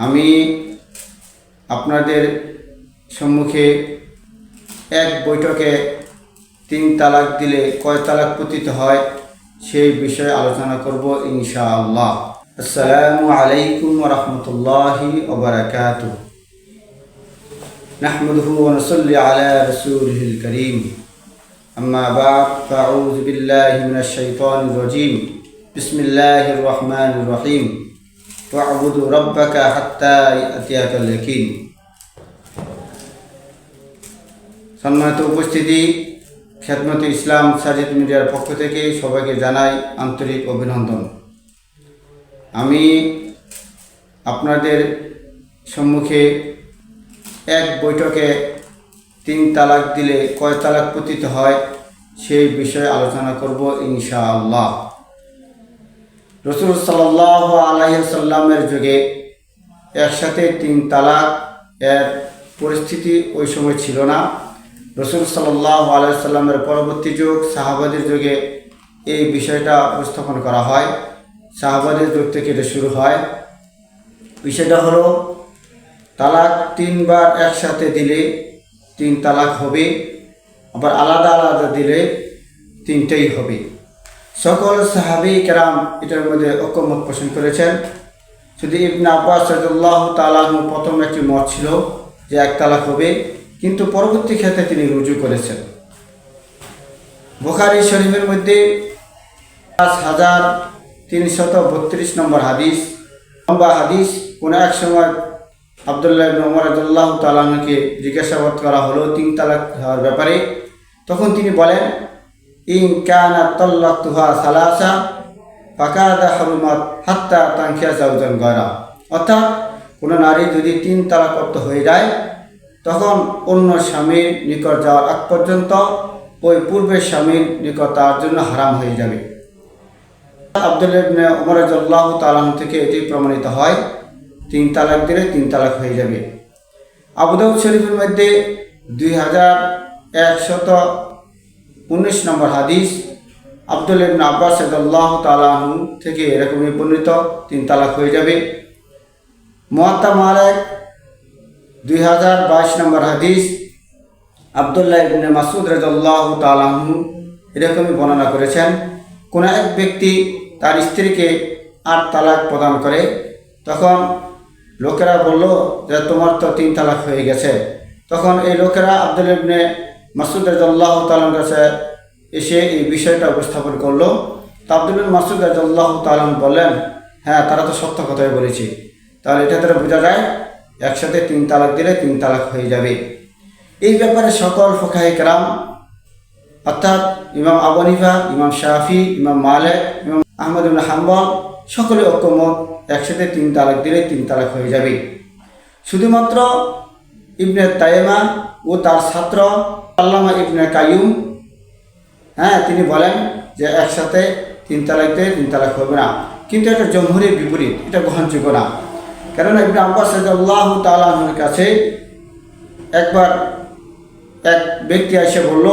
আমি আপনাদের সম্মুখে এক বৈঠকে তিন তালাক দিলে কয় তালাক পতিত হয় সেই বিষয়ে আলোচনা করব ইনশাআল্লাহ আসসালামু আলাইকুম রহমতুল্লাহি ওবরাকাত نحمده ونصلي على رسوله الكريم أما بعد فأعوذ بالله من الشيطان الرجيم بسم الله الرحمن الرحيم واعبد ربك حتى يأتيك اليقين সম্মানিত উপস্থিতি খেদমত ইসলাম সাজিদ মিডিয়ার পক্ষ থেকে সবাইকে জানাই আন্তরিক অভিনন্দন আমি আপনাদের সম্মুখে এক বৈঠকে তিন তালাক দিলে কয় তালাক পতিত হয় সেই বিষয়ে আলোচনা করব ইনশাআল্লাহ রসুল সাল্লাহ আলাইসাল্লামের যুগে একসাথে তিন তালাক এর পরিস্থিতি ওই সময় ছিল না। রসুল সাল্লাহ আলাইসাল্লামের পরবর্তী যুগ, সাহাবাদের যুগে এই বিষয়টা উপস্থাপন করা হয়। সাহাবাদের যুগ থেকে এটা শুরু হয়। বিষয়টা হলো, তালাক তিনবার একসাথে দিলে তিন তালাক হবে, আবার আলাদা আলাদা দিলে তিনটেই হবে। সকল সাহাবি কেরাম এটার মধ্যে ঐক্যমত পোষণ করেছেন। শুধু ইবনে আব্বাস রাজুল্লাহ তালাহ প্রথম একটি মত ছিল যে এক তালাক হবে, কিন্তু পরবর্তী ক্ষেত্রে তিনি রুজু করেছেন। বুখারি শরীফের মধ্যে পাঁচ হাজার তিনশত বত্রিশ নম্বর হাদিস, লম্বা হাদিস, কোনো এক সময় আবদুল্লাহ ওমর রাদিয়াল্লাহু তাআলাকে জিজ্ঞাসাবাদ করা হলো তিন তালাক হওয়ার ব্যাপারে। তখন তিনি বলেন ইন কানা তাল্লাকতুহা সালাসা, ফাকাদা হরুমাত হাত্তা তাংখিয়া জাউজান গয়রা। অর্থাৎ কোনো নারী যদি তিন তালাকপ্ত হয়ে যায়, তখন অন্য স্বামীর নিকট যাওয়ার আগ পর্যন্ত ওই পূর্বের স্বামীর নিকট তার জন্য হারাম হয়ে যাবে। আবদুল্লাহ ইবনে রাদিয়াল্লাহু থেকে এটি প্রমাণিত হয়, তিন তালাক দিলে তিন তালাক হয়ে যাবে। আবুদাউদ শরীফের মধ্যে দুই হাজার একশত উনিশ নম্বর হাদিস, আব্দুল ইবনে আব্বাস সাল্লাহ তালাহু থেকে এরকমই বর্ণিত, তিন তালাক হয়ে যাবে। মোয়াত্তা মালেক, দুই হাজার বাইশ নম্বর হাদিস, আবদুল্লাহ ইবনে মাসুদ রাজাল্লাহ তালাহু এরকমই বর্ণনা করেছেন, কোনো এক ব্যক্তি তার স্ত্রীকে আট তালাক প্রদান করে, তখন লোকেরা বলল যে তোমার তো তিন তালাক হয়ে গেছে। তখন এই লোকেরা আব্দুল ইবনে মাসুদ রাজাল্লাহ তালার কাছে এসে এই বিষয়টা উপস্থাপন করল। তো আব্দুল ইবনে মাসুদ রাজাল্লাহ তালাম বললেন হ্যাঁ তারা তো সত্য কথাই বলেছে। তাহলে এটা দ্বারা বোঝা যায়, একসাথে তিন তালাক দিলে তিন তালাক হয়ে যাবে। এই ব্যাপারে সকল ফোকাহে কেরাম, অর্থাৎ ইমাম আবনিফা ইমাম শাফি, ইমাম মালেক ইমাম আহমদ ইবনে হাম্বল, সকলে ঐক্যমত, একসাথে তিন তালাক দিলে তিন তালাক হয়ে যাবে। শুধুমাত্র ইবনে তাইমা ও তার ছাত্র আল্লামা ইবনে কাইয়ুম হ্যাঁ তিনি বলেন যে একসাথে তিন তালাক তিন তালাক হবে না। কিন্তু এটা জমহুরের বিপরীত, এটা গ্রহণযোগ্য না। কেননা ইবনে আব্বাস আল্লাহ তালাহর কাছে একবার এক ব্যক্তি এসে বলল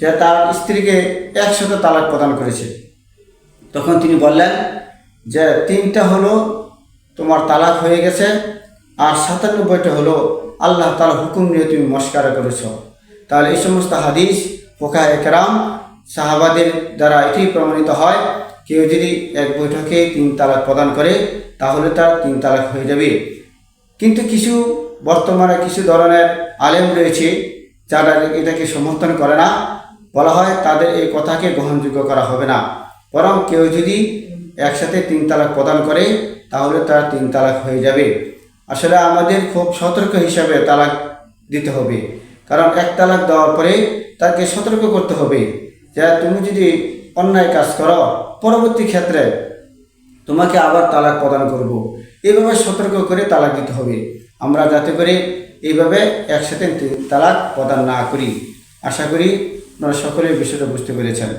যে তার স্ত্রীকে একসাথে তালাক প্রদান করেছে। তখন তিনি বললেন যে তিনটা হলো তোমার তালাক হয়ে গেছে আর সাতানব্বইটা হলো আল্লাহ তালা হুকুম নিয়ে তুমি মস্কারা করেছ। তাহলে এই সমস্ত হাদিস ফোকা একরাম সাহাবাদের দ্বারা এটি প্রমাণিত হয়। কেউ যদি এক বৈঠকে তিন তালাক প্রদান করে, তাহলে তার তিন তালাক হয়ে যাবে। কিন্তু কিছু বর্তমানে কিছু ধরনের আলেম রয়েছে, যারা এটাকে সমর্থন করে না। বলা হয় তাদের এই কথাকে গ্রহণযোগ্য করা হবে না। বরং কেউ যদি একসাথে তিন তালাক প্রদান করে, তাহলে তার তিন তালাক হয়ে যাবে। আসলে আমাদের খুব সতর্ক হিসাবে তালাক দিতে হবে। কারণ এক তালাক দেওয়ার পরে তাকে সতর্ক করতে হবে যে তুমি যদি অন্যায় কাজ করো, পরবর্তী ক্ষেত্রে তোমাকে আবার তালাক প্রদান করব। এইভাবে সতর্ক করে তালাক দিতে হবে। আমরা যাতে করে এইভাবে একসাথে তালাক প্রদান না করি। আশা করি আপনারা সকলে বিষয়টা বুঝতে পেরেছেন।